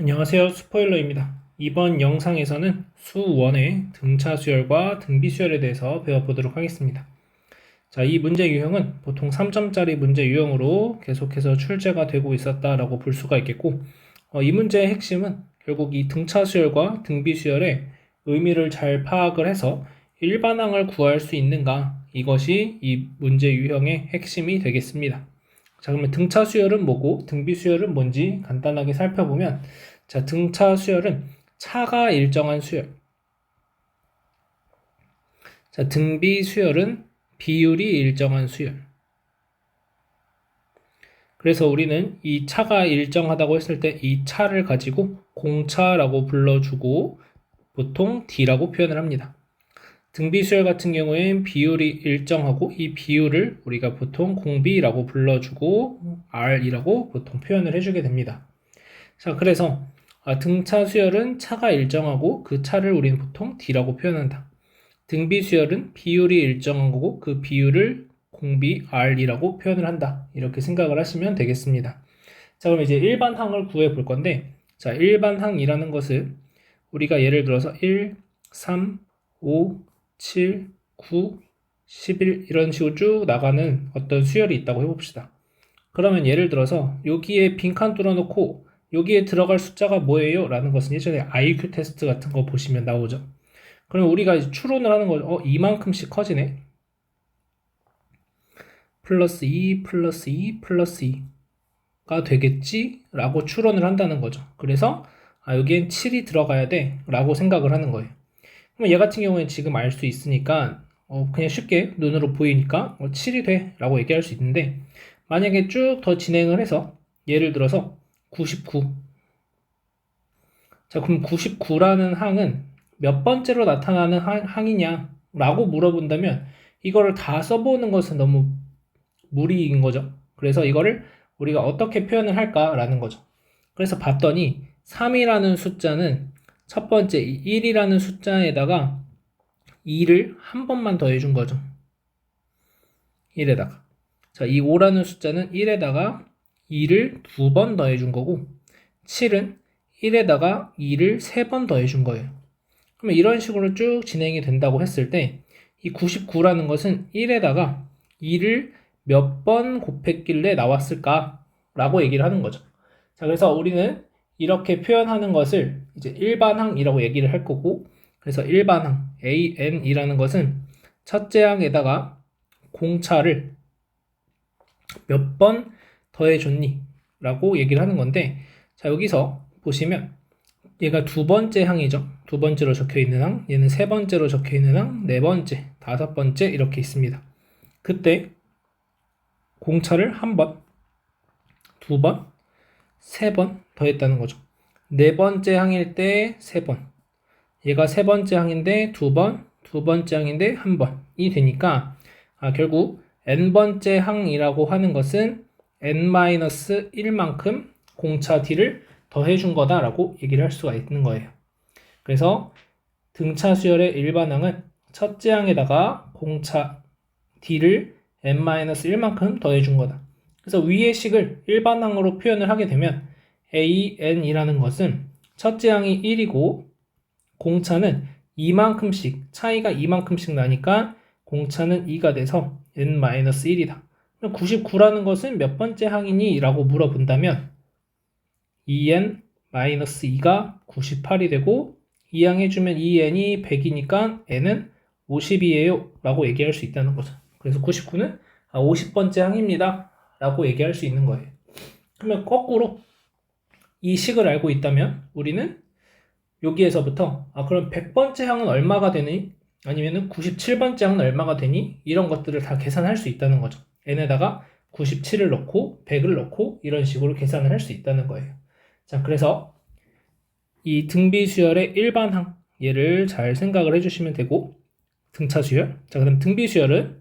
안녕하세요. 스포일러입니다. 이번 영상에서는 수1의 등차 수열과 등비 수열에 대해서 배워보도록 하겠습니다. 자, 이 문제 유형은 보통 3점짜리 문제 유형으로 계속해서 출제가 되고 있었다라고 볼 수가 있겠고, 어, 이 문제의 핵심은 결국 이 등차 수열과 등비 수열의 의미를 잘 파악을 해서 일반항을 구할 수 있는가, 이것이 이 문제 유형의 핵심이 되겠습니다. 자, 그러면 등차 수열은 뭐고 등비 수열은 뭔지 간단하게 살펴보면 자, 등차 수열은 차가 일정한 수열. 자, 등비 수열은 비율이 일정한 수열. 그래서 우리는 이 차가 일정하다고 했을 때 이 차를 가지고 공차라고 불러주고 보통 D라고 표현을 합니다. 등비수열 같은 경우엔 비율이 일정하고 이 비율을 우리가 보통 공비라고 불러주고 R이라고 보통 표현을 해주게 됩니다. 자, 그래서 아, 등차 수열은 차가 일정하고 그 차를 우리는 보통 D라고 표현한다. 등비 수열은 비율이 일정한 거고 그 비율을 공비 R이라고 표현을 한다. 이렇게 생각을 하시면 되겠습니다. 자, 그럼 이제 일반 항을 구해 볼 건데, 자, 일반 항이라는 것은 우리가 예를 들어서 1, 3, 5, 7, 9, 11 이런 식으로 쭉 나가는 어떤 수열이 있다고 해봅시다. 그러면 예를 들어서 여기에 빈칸 뚫어놓고 여기에 들어갈 숫자가 뭐예요? 라는 것은 예전에 IQ 테스트 같은 거 보시면 나오죠. 그럼 우리가 추론을 하는 거죠. 어, 이만큼씩 커지네. 플러스 2, 플러스 2, 플러스 2가 되겠지? 라고 추론을 한다는 거죠. 그래서 아, 여기엔 7이 들어가야 돼. 라고 생각을 하는 거예요. 그럼 얘 같은 경우에 지금 알 수 있으니까 어, 그냥 쉽게 눈으로 보이니까 어, 7이 돼 라고 얘기할 수 있는데 만약에 쭉 더 진행을 해서 예를 들어서 99 자, 그럼 99라는 항은 몇 번째로 나타나는 항, 이냐 라고 물어본다면 이거를 다 써보는 것은 너무 무리인 거죠. 그래서 이거를 우리가 어떻게 표현을 할까라는 거죠. 그래서 봤더니 3이라는 숫자는 첫 번째 1이라는 숫자에다가 2를 한 번만 더해준 거죠. 1에다가. 자, 이 5라는 숫자는 1에다가 2를 두 번 더해준 거고, 7은 1에다가 2를 세 번 더해준 거예요. 그러면 이런 식으로 쭉 진행이 된다고 했을 때, 이 99라는 것은 1에다가 2를 몇 번 곱했길래 나왔을까? 라고 얘기를 하는 거죠. 자, 그래서 우리는 이렇게 표현하는 것을 이제 일반항이라고 얘기를 할 거고 그래서 일반항 AN이라는 것은 첫째 항에다가 공차를 몇 번 더해줬니? 라고 얘기를 하는 건데 자 여기서 보시면 얘가 두 번째 항이죠. 두 번째로 적혀 있는 항, 얘는 세 번째로 적혀 있는 항, 네 번째, 다섯 번째 이렇게 있습니다. 그때 공차를 한 번, 두 번, 세 번 더했다는 거죠. 네 번째 항일 때 세 번. 얘가 세 번째 항인데 두 번, 두 번째 항인데 한 번이 되니까 아, 결국 n번째 항이라고 하는 것은 n-1만큼 공차 d를 더해준 거다라고 얘기를 할 수가 있는 거예요. 그래서 등차 수열의 일반항은 첫째 항에다가 공차 d를 n-1만큼 더해준 거다. 그래서 위의 식을 일반항으로 표현을 하게 되면 AN이라는 것은 첫째 항이 1이고 공차는 이만큼씩 차이가 이만큼씩 나니까 공차는 2가 돼서 n-1이다. 99라는 것은 몇 번째 항이니? 라고 물어본다면 2n-2가 98이 되고 2항 해주면 2n이 100이니까 n은 50이에요 라고 얘기할 수 있다는 거죠. 그래서 99는 50번째 항입니다 라고 얘기할 수 있는 거예요. 그러면 거꾸로 이 식을 알고 있다면 우리는 여기에서부터 아 그럼 100번째 항은 얼마가 되니? 아니면은 97번째 항은 얼마가 되니? 이런 것들을 다 계산할 수 있다는 거죠. N에다가 97을 넣고 100을 넣고 이런 식으로 계산을 할 수 있다는 거예요. 자, 그래서 이 등비 수열의 일반항 얘를 잘 생각을 해주시면 되고 등차 수열. 자, 그럼 등비 수열은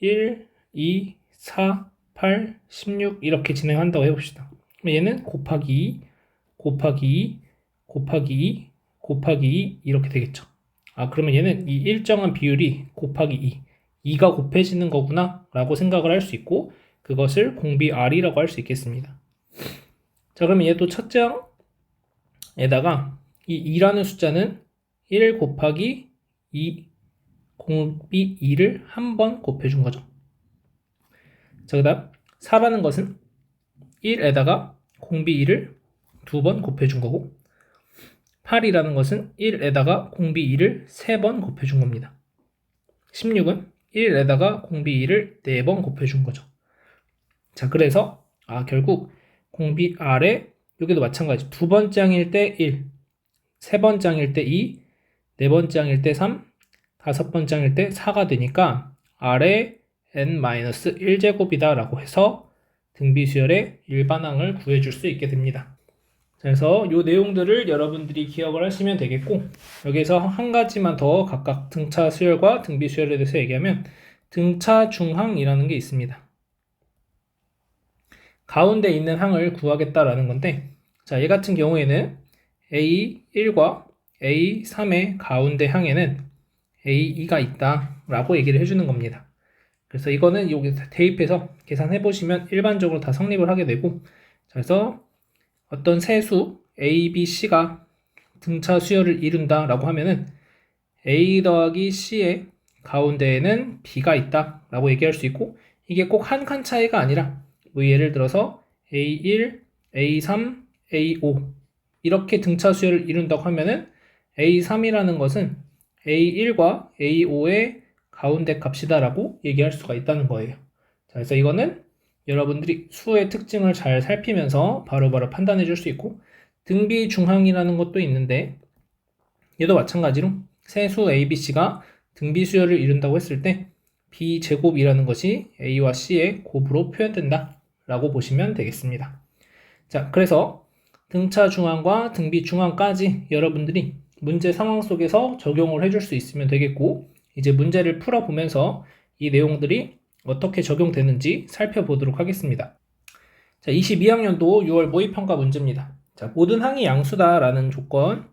1, 2, 4, 8, 16 이렇게 진행한다고 해봅시다. 얘는 곱하기 2, 곱하기 2, 곱하기 2, 곱하기 2 이렇게 되겠죠. 아 그러면 얘는 이 일정한 비율이 곱하기 2, 2가 곱해지는 거구나 라고 생각을 할 수 있고 그것을 공비 R이라고 할 수 있겠습니다. 자 그러면 얘도 첫째 항 에다가 이 2라는 숫자는 1 곱하기 2 공비 2를 한 번 곱해준 거죠. 자, 그 다음 4라는 것은 1에다가 공비 2를 두 번 곱해준 거고 8이라는 것은 1에다가 공비 2를 세 번 곱해준 겁니다. 16은 1에다가 공비 2를 네번 곱해준 거죠. 자, 그래서 아 결국 공비 R에 여기도 마찬가지 두 번째 항일 때 1, 세 번째 항일 때 2, 네 번째 항일 때 3, 다섯 번째 항일 때 4가 되니까 R에 n-1제곱이다 라고 해서 등비수열의 일반항을 구해줄 수 있게 됩니다. 그래서 이 내용들을 여러분들이 기억을 하시면 되겠고 여기서 한 가지만 더 각각 등차 수열과 등비 수열에 대해서 얘기하면 등차 중항이라는 게 있습니다. 가운데 있는 항을 구하겠다라는 건데 자, 얘 같은 경우에는 A1과 A3의 가운데 항에는 A2가 있다라고 얘기를 해주는 겁니다. 그래서 이거는 여기 대입해서 계산해 보시면 일반적으로 다 성립을 하게 되고 그래서 어떤 세수 A, B, C가 등차 수열을 이룬다 라고 하면은 A 더하기 C의 가운데에는 B가 있다 라고 얘기할 수 있고 이게 꼭 한 칸 차이가 아니라 뭐 예를 들어서 A1, A3, A5 이렇게 등차 수열을 이룬다고 하면은 A3이라는 것은 A1과 A5의 가운데 값이다라고 얘기할 수가 있다는 거예요. 자, 그래서 이거는 여러분들이 수의 특징을 잘 살피면서 바로 바로 판단해 줄 수 있고 등비 중항이라는 것도 있는데 얘도 마찬가지로 세수 ABC가 등비 수열을 이룬다고 했을 때 B제곱이라는 것이 A와 C의 곱으로 표현된다 라고 보시면 되겠습니다. 자, 그래서 등차 중항과 등비 중항까지 여러분들이 문제 상황 속에서 적용을 해줄 수 있으면 되겠고 이제 문제를 풀어보면서 이 내용들이 어떻게 적용되는지 살펴보도록 하겠습니다. 자, 22학년도 6월 모의평가 문제입니다. 자, 모든 항이 양수다라는 조건을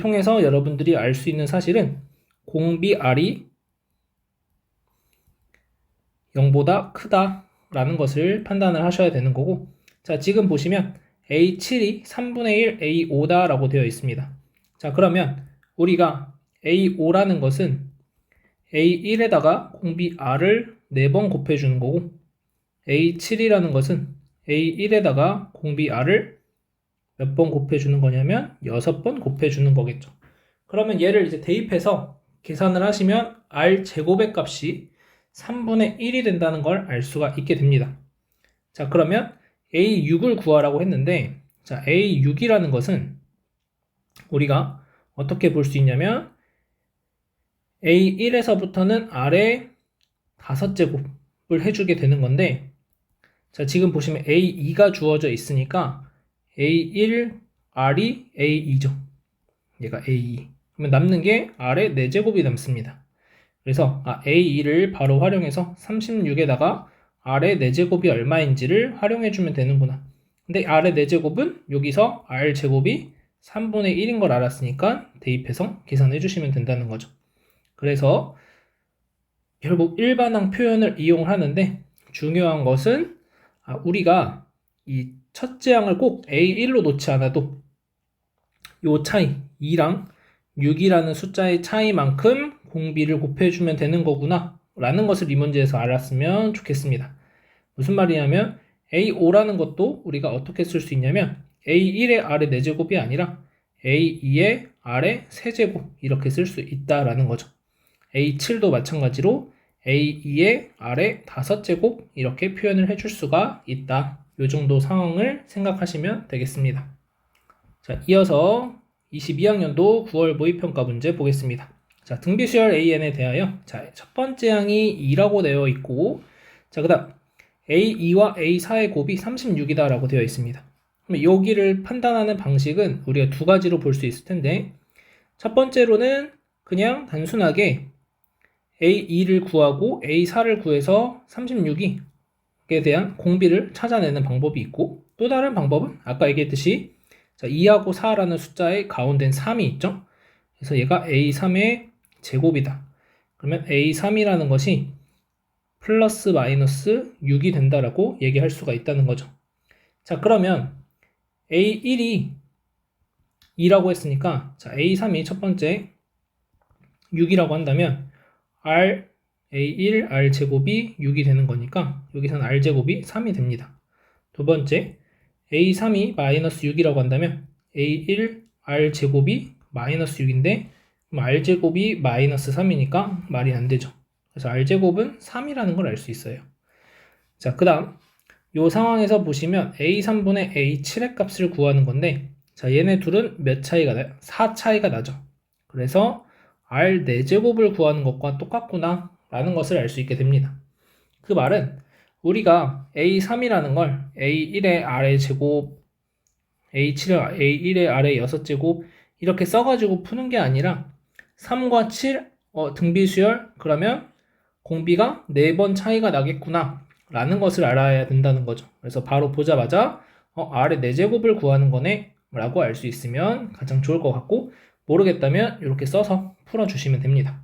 통해서 여러분들이 알 수 있는 사실은 공비 R이 0보다 크다라는 것을 판단을 하셔야 되는 거고 자, 지금 보시면 A7이 3분의 1 A5다라고 되어 있습니다. 자, 그러면 우리가 A5라는 것은 A1에다가 공비 R을 4번 곱해주는 거고 A7이라는 것은 A1에다가 공비 R을 몇 번 곱해주는 거냐면 6번 곱해주는 거겠죠. 그러면 얘를 이제 대입해서 계산을 하시면 R 제곱의 값이 3분의 1이 된다는 걸 알 수가 있게 됩니다. 자, 그러면 A6을 구하라고 했는데, 자, A6이라는 것은 우리가 어떻게 볼 수 있냐면, A1에서부터는 R의 5제곱을 해주게 되는 건데, 자, 지금 보시면 A2가 주어져 있으니까, A1, R이 A2죠. 얘가 A2. 그러면 남는 게 R의 4제곱이 남습니다. 그래서 아, A2를 바로 활용해서 36에다가 R의 4제곱이 얼마인지를 활용해주면 되는구나. 근데 R의 4제곱은 여기서 R제곱이 3분의 1인 걸 알았으니까 대입해서 계산해 주시면 된다는 거죠. 그래서 결국 일반항 표현을 이용하는데 중요한 것은 아, 우리가 이 첫째 항을 꼭 A1로 놓지 않아도 요 차이 2랑 6이라는 숫자의 차이만큼 공비를 곱해주면 되는 거구나 라는 것을 이 문제에서 알았으면 좋겠습니다. 무슨 말이냐면 A5라는 것도 우리가 어떻게 쓸 수 있냐면 A1의 R의 4제곱이 아니라 A2의 R의 세제곱 이렇게 쓸 수 있다라는 거죠. A7도 마찬가지로 A2의 R의 5제곱 이렇게 표현을 해줄 수가 있다. 이 정도 상황을 생각하시면 되겠습니다. 자, 이어서 22학년도 9월 모의평가 문제 보겠습니다. 자, 등비수열 AN에 대하여 자, 첫 번째 항이 2라고 되어 있고 자, 그다음 A2와 A4의 곱이 36이다라고 되어 있습니다. 그럼 여기를 판단하는 방식은 우리가 두 가지로 볼 수 있을 텐데 첫 번째로는 그냥 단순하게 A2를 구하고 A4를 구해서 36이에 대한 공비를 찾아내는 방법이 있고 또 다른 방법은 아까 얘기했듯이 자, 2하고 4라는 숫자의 가운데는 3이 있죠. 그래서 얘가 A3의 제곱이다. 그러면 A3이라는 것이 플러스 마이너스 6이 된다라고 얘기할 수가 있다는 거죠. 자, 그러면 A1이 2라고 했으니까 자, A3이 첫 번째 6이라고 한다면 R A1 R 제곱이 6이 되는 거니까 여기서는 R 제곱이 3이 됩니다. 두 번째 A3이 마이너스 6이라고 한다면 A1 R 제곱이 마이너스 6인데 그럼 R 제곱이 마이너스 3이니까 말이 안 되죠. 그래서 R 제곱은 3이라는 걸 알 수 있어요. 자, 그 다음 이 상황에서 보시면 A3분의 A7의 값을 구하는 건데 자, 얘네 둘은 몇 차이가 나요? 4 차이가 나죠. 그래서 R 4제곱을 구하는 것과 똑같구나 라는 것을 알 수 있게 됩니다. 그 말은 우리가 A3이라는 걸 A1의 R의 제곱, A7의 A1의 R의 6제곱 이렇게 써가지고 푸는 게 아니라 3과 7 어, 등비수열 그러면 공비가 4번 차이가 나겠구나 라는 것을 알아야 된다는 거죠. 그래서 바로 보자마자 어, R의 4제곱을 구하는 거네 라고 알 수 있으면 가장 좋을 것 같고 모르겠다면 이렇게 써서 풀어주시면 됩니다.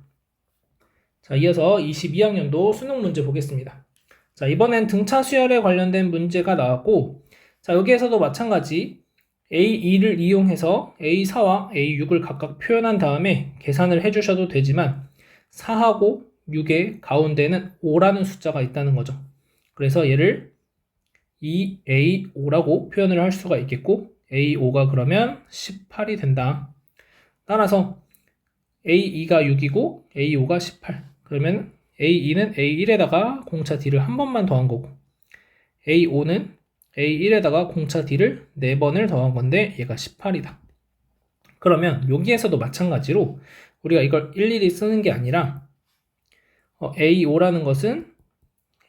자, 이어서 22학년도 수능 문제 보겠습니다. 자, 이번엔 등차 수열에 관련된 문제가 나왔고, 자, 여기에서도 마찬가지 A2를 이용해서 A4와 A6을 각각 표현한 다음에 계산을 해주셔도 되지만 4하고 6의 가운데는 5라는 숫자가 있다는 거죠. 그래서 얘를 2A5라고 표현을 할 수가 있겠고 A5가 그러면 18이 된다. 따라서 A2가 6이고 A5가 18. 그러면 A2는 A1에다가 공차 D를 한 번만 더한 거고 A5는 A1에다가 공차 D를 4번을 더한 건데 얘가 18이다. 그러면 여기에서도 마찬가지로 우리가 이걸 일일이 쓰는 게 아니라 어, A5라는 것은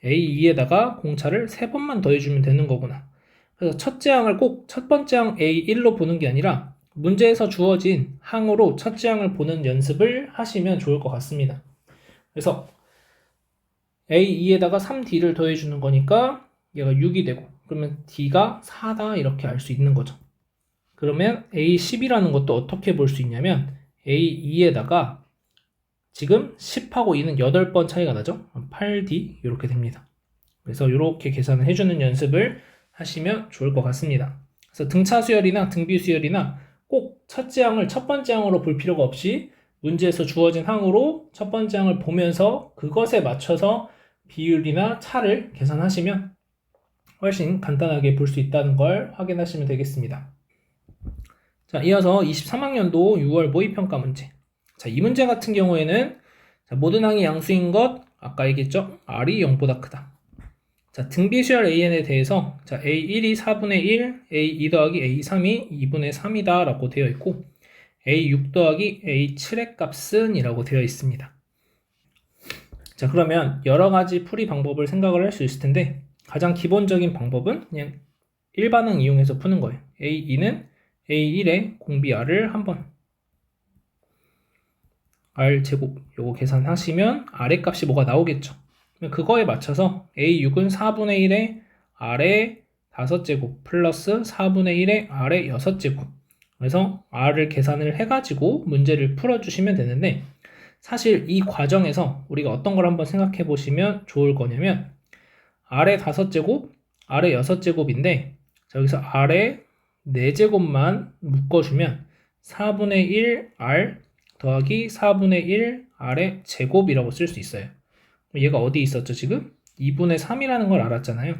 A2에다가 공차를 3번만 더해주면 되는 거구나. 그래서 첫째 항을 꼭 첫 번째 항 A1로 보는 게 아니라 문제에서 주어진 항으로 첫째 항을 보는 연습을 하시면 좋을 것 같습니다. 그래서 A2에다가 3D를 더해주는 거니까 얘가 6이 되고 그러면 D가 4다 이렇게 알 수 있는 거죠. 그러면 A10이라는 것도 어떻게 볼 수 있냐면 A2에다가 지금 10하고 2는 8번 차이가 나죠. 8D 이렇게 됩니다. 그래서 이렇게 계산을 해주는 연습을 하시면 좋을 것 같습니다. 그래서 등차 수열이나 등비 수열이나 꼭 첫째 항을 첫 번째 항으로 볼 필요가 없이 문제에서 주어진 항으로 첫 번째 항을 보면서 그것에 맞춰서 비율이나 차를 계산하시면 훨씬 간단하게 볼 수 있다는 걸 확인하시면 되겠습니다. 자, 이어서 23학년도 6월 모의평가 문제. 자, 이 문제 같은 경우에는 자, 모든 항이 양수인 것 아까 얘기했죠? R이 0보다 크다. 자, 등비수열 AN에 대해서 자, A1이 4분의 1, A2 더하기 A3이 2분의 3이다 라고 되어 있고 A6 더하기 A7의 값은 이라고 되어 있습니다. 자, 그러면 여러 가지 풀이 방법을 생각을 할 수 있을 텐데 가장 기본적인 방법은 그냥 일반항 이용해서 푸는 거예요. A2는 A1의 공비 R을 한번 R 제곱 요거 계산하시면 R의 값이 뭐가 나오겠죠. 그거에 맞춰서 A6은 4분의 1의 R의 5제곱 플러스 4분의 1의 R의 6제곱 그래서 R을 계산을 해가지고 문제를 풀어주시면 되는데 사실 이 과정에서 우리가 어떤 걸 한번 생각해 보시면 좋을 거냐면 R의 5제곱, R의 6제곱인데 여기서 R의 4제곱만 묶어주면 4분의 1 R 더하기 4분의 1 R의 제곱이라고 쓸 수 있어요. 얘가 어디 있었죠 지금? 2분의 3이라는 걸 알았잖아요.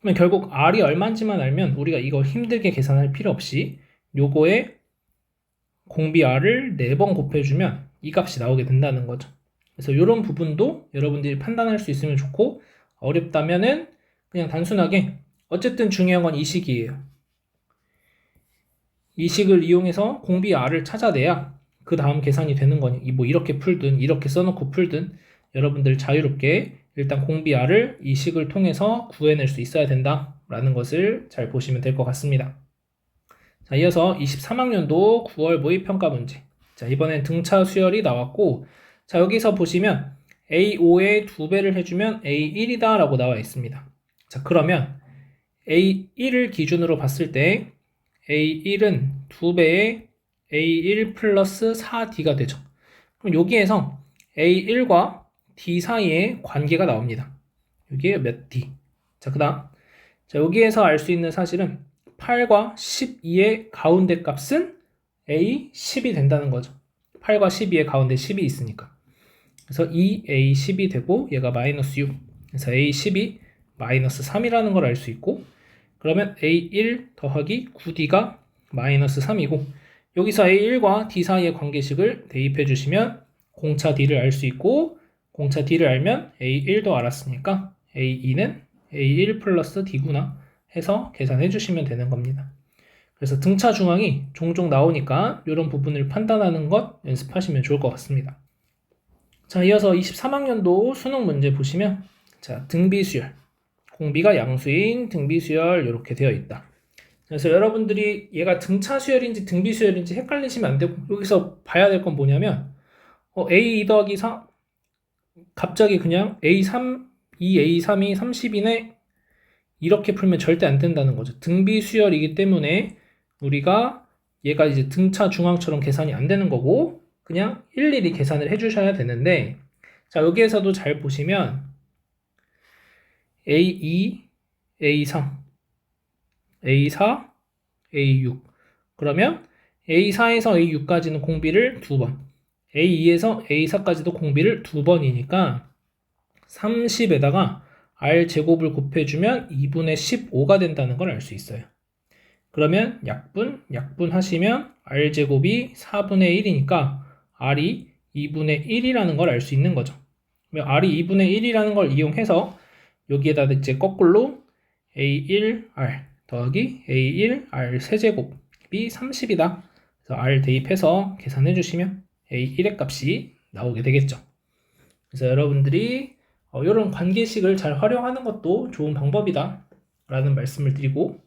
그러면 결국 R이 얼마인지만 알면 우리가 이거 힘들게 계산할 필요 없이 요거에 공비 R을 4번 곱해주면 이 값이 나오게 된다는 거죠. 그래서 이런 부분도 여러분들이 판단할 수 있으면 좋고 어렵다면은 그냥 단순하게 어쨌든 중요한 건 이 식이에요. 이 식을 이용해서 공비 R을 찾아내야 그 다음 계산이 되는 거니 뭐 이렇게 풀든 이렇게 써놓고 풀든 여러분들 자유롭게 일단 공비 R을 이 식을 통해서 구해낼 수 있어야 된다라는 것을 잘 보시면 될 것 같습니다. 자, 이어서 23학년도 9월 모의평가 문제. 자, 이번엔 등차 수열이 나왔고, 자, 여기서 보시면 A5의 두 배를 해주면 A1이다 라고 나와 있습니다. 자, 그러면 A1을 기준으로 봤을 때 A1은 두 배의 A1 플러스 4D가 되죠. 그럼 여기에서 A1과 D 사이에 관계가 나옵니다. 여기에 몇 D. 자, 그 다음. 자, 여기에서 알 수 있는 사실은 8과 12의 가운데 값은 A 10이 된다는 거죠. 8과 12의 가운데 10이 있으니까. 그래서 2A 10이 되고 얘가 마이너스 6. 그래서 A 10이 마이너스 3이라는 걸 알 수 있고 그러면 A1 더하기 9D가 마이너스 3이고 여기서 A1과 D 사이의 관계식을 대입해 주시면 공차 D를 알 수 있고 공차 D를 알면 A1도 알았으니까 A2는 A1 플러스 D구나 해서 계산해 주시면 되는 겁니다. 그래서 등차 중앙이 종종 나오니까 이런 부분을 판단하는 것 연습하시면 좋을 것 같습니다. 자, 이어서 23학년도 수능 문제 보시면 자, 등비수열. 공비가 양수인 등비수열 이렇게 되어 있다. 그래서 여러분들이 얘가 등차 수열인지 등비 수열인지 헷갈리시면 안 되고 여기서 봐야 될 건 뭐냐면 어, A2 더하기 4 갑자기 그냥 A3 2A3이 30이네 이렇게 풀면 절대 안 된다는 거죠. 등비 수열이기 때문에 우리가 얘가 이제 등차 중앙처럼 계산이 안 되는 거고 그냥 일일이 계산을 해 주셔야 되는데 자 여기에서도 잘 보시면 A2, A3, A4, A6 그러면 A4에서 A6까지는 공비를 두 번, A2에서 A4까지도 공비를 두 번이니까 30에다가 R 제곱을 곱해주면 2분의 15가 된다는 걸 알 수 있어요. 그러면 약분, 약분 하시면 R 제곱이 4분의 1이니까 R이 2분의 1이라는 걸 알 수 있는 거죠. R이 2분의 1이라는 걸 이용해서 여기에다 이제 거꾸로 A1R 더하기 A1R 세제곱이 30이다. 그래서 R 대입해서 계산해 주시면 A1의 값이 나오게 되겠죠. 그래서 여러분들이 어, 이런 관계식을 잘 활용하는 것도 좋은 방법이다. 라는 말씀을 드리고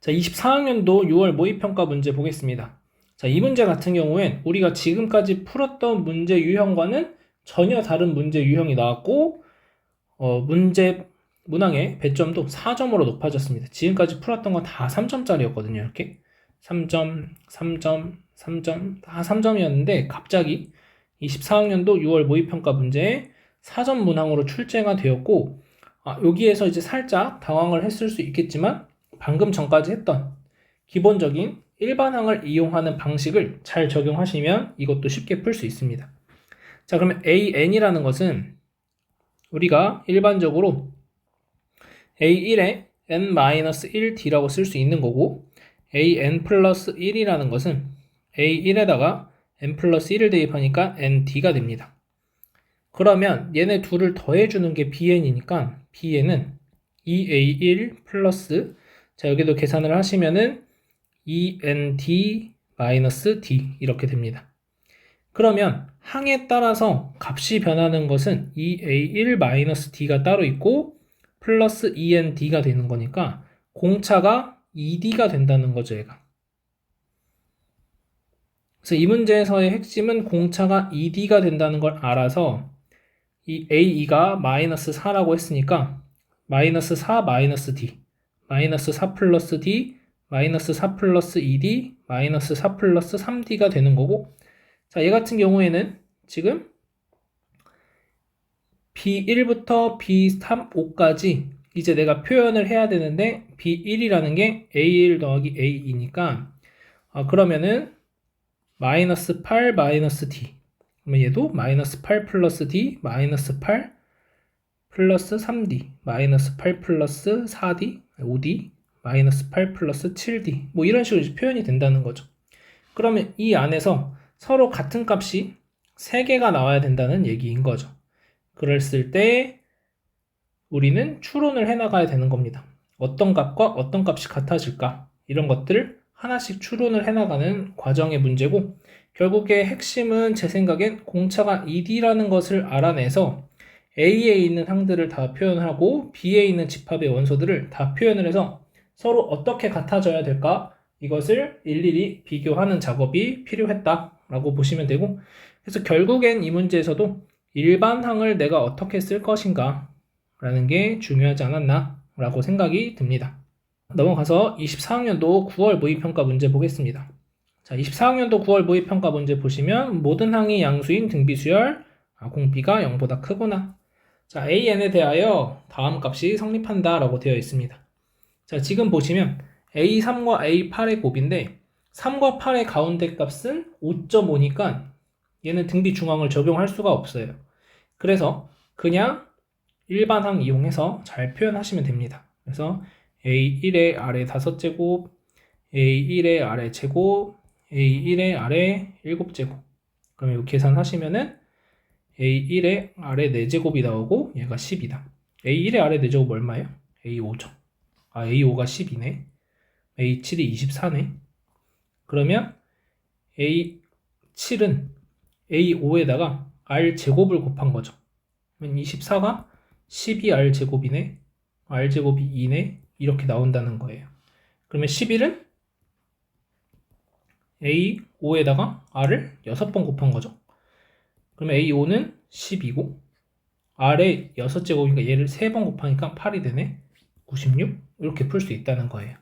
자, 24학년도 6월 모의평가 문제 보겠습니다. 자, 이 문제 같은 경우엔 우리가 지금까지 풀었던 문제 유형과는 전혀 다른 문제 유형이 나왔고 어, 문제 문항의 배점도 4점으로 높아졌습니다. 지금까지 풀었던 건 다 3점짜리였거든요. 이렇게 3점, 3점, 3점 다 3점이었는데 갑자기 24학년도 6월 모의평가 문제에 4점 문항으로 출제가 되었고 아, 여기에서 이제 살짝 당황을 했을 수 있겠지만 방금 전까지 했던 기본적인 일반항을 이용하는 방식을 잘 적용하시면 이것도 쉽게 풀 수 있습니다. 자, 그러면 AN이라는 것은 우리가 일반적으로 A1에 n-1d라고 쓸 수 있는 거고 AN 플러스 1이라는 것은 A1에다가 n 플러스 1을 대입하니까 nd가 됩니다. 그러면 얘네 둘을 더해주는 게 bn이니까 bn은 2a1 플러스 자 여기도 계산을 하시면은 end 마이너스 d 이렇게 됩니다. 그러면 항에 따라서 값이 변하는 것은 2a1 마이너스 d가 따로 있고 플러스 end가 되는 거니까 공차가 ed가 된다는 거죠 얘가. 그래서 이 문제에서의 핵심은 공차가 ed가 된다는 걸 알아서 이 a2가 마이너스 4라고 했으니까 마이너스 4 마이너스 d 마이너스 4 플러스 d 마이너스 4 플러스 2d 마이너스 4 플러스 3d가 되는 거고 자, 얘 같은 경우에는 지금 B1부터 B3, 5까지 이제 내가 표현을 해야 되는데 B1이라는 게 A1 더하기 A2니까 어, 그러면은 마이너스 8 마이너스 D 그러면 얘도 마이너스 8 플러스 D 마이너스 8 플러스 3D 마이너스 8 플러스 4D 5D 마이너스 8 플러스 7D 뭐 이런 식으로 표현이 된다는 거죠. 그러면 이 안에서 서로 같은 값이 3개가 나와야 된다는 얘기인 거죠. 그랬을 때 우리는 추론을 해나가야 되는 겁니다. 어떤 값과 어떤 값이 같아질까? 이런 것들을 하나씩 추론을 해나가는 과정의 문제고 결국에 핵심은 제 생각엔 공차가 ED라는 것을 알아내서 A에 있는 항들을 다 표현하고 B에 있는 집합의 원소들을 다 표현을 해서 서로 어떻게 같아져야 될까? 이것을 일일이 비교하는 작업이 필요했다라고 보시면 되고 그래서 결국엔 이 문제에서도 일반항을 내가 어떻게 쓸 것인가 라는 게 중요하지 않았나 라고 생각이 듭니다. 넘어가서 24학년도 9월 모의평가 문제 보겠습니다. 자, 24학년도 9월 모의평가 문제 보시면 모든 항이 양수인 등비수열 아, 공비가 0보다 크구나. 자, AN에 대하여 다음 값이 성립한다 라고 되어 있습니다. 자, 지금 보시면 A3과 A8의 곱인데 3과 8의 가운데 값은 5.5니까 얘는 등비 중앙을 적용할 수가 없어요. 그래서 그냥 일반항 이용해서 잘 표현하시면 됩니다. 그래서 A1의 아래 5제곱, A1의 아래 제곱, A1의 아래 7제곱. 그러면 이거 계산하시면은 A1의 아래 4제곱이 나오고 얘가 10이다. A1의 아래 4제곱 얼마예요? A5죠. 아, A5가 10이네. A7이 24네. 그러면 A7은 A5에다가 R 제곱을 곱한 거죠. 그러면 24가 12R 제곱이네. R 제곱이 2네. 이렇게 나온다는 거예요. 그러면 11은 A5에다가 R을 6번 곱한 거죠. 그러면 A5는 10이고 R의 6제곱이니까 얘를 3번 곱하니까 8이 되네. 96 이렇게 풀 수 있다는 거예요.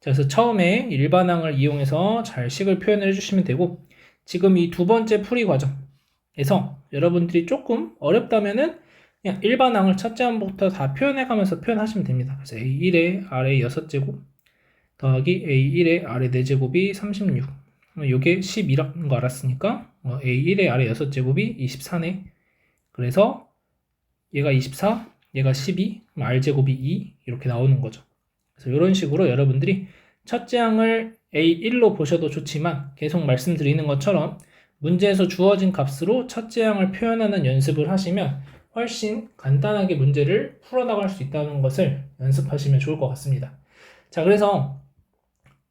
자, 그래서 처음에 일반항을 이용해서 잘 식을 표현을 해주시면 되고 지금 이 두 번째 풀이 과정 에서 여러분들이 조금 어렵다면은 그냥 일반 항을 첫째 항부터 다 표현해가면서 표현하시면 됩니다. 그래서 A1의 아래 6제곱 더하기 A1의 아래 4제곱이 36 이게 12라는 거 알았으니까 어, A1의 아래 6제곱이 24네 그래서 얘가 24, 얘가 12, 그럼 R제곱이 2 이렇게 나오는 거죠. 그래서 이런 식으로 여러분들이 첫째 항을 A1로 보셔도 좋지만 계속 말씀드리는 것처럼 문제에서 주어진 값으로 첫째 항을 표현하는 연습을 하시면 훨씬 간단하게 문제를 풀어나갈 수 있다는 것을 연습하시면 좋을 것 같습니다. 자, 그래서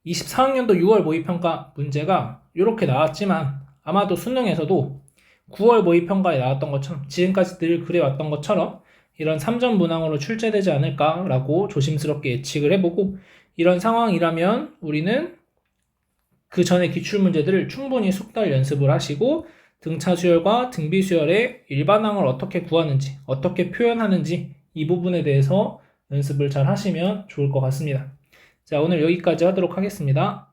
24학년도 6월 모의평가 문제가 이렇게 나왔지만 아마도 수능에서도 9월 모의평가에 나왔던 것처럼 지금까지 늘 그래왔던 것처럼 이런 3점 문항으로 출제되지 않을까라고 조심스럽게 예측을 해보고 이런 상황이라면 우리는 그 전에 기출 문제들을 충분히 숙달 연습을 하시고 등차 수열과 등비 수열의 일반항을 어떻게 구하는지 어떻게 표현하는지 이 부분에 대해서 연습을 잘 하시면 좋을 것 같습니다. 자 오늘 여기까지 하도록 하겠습니다.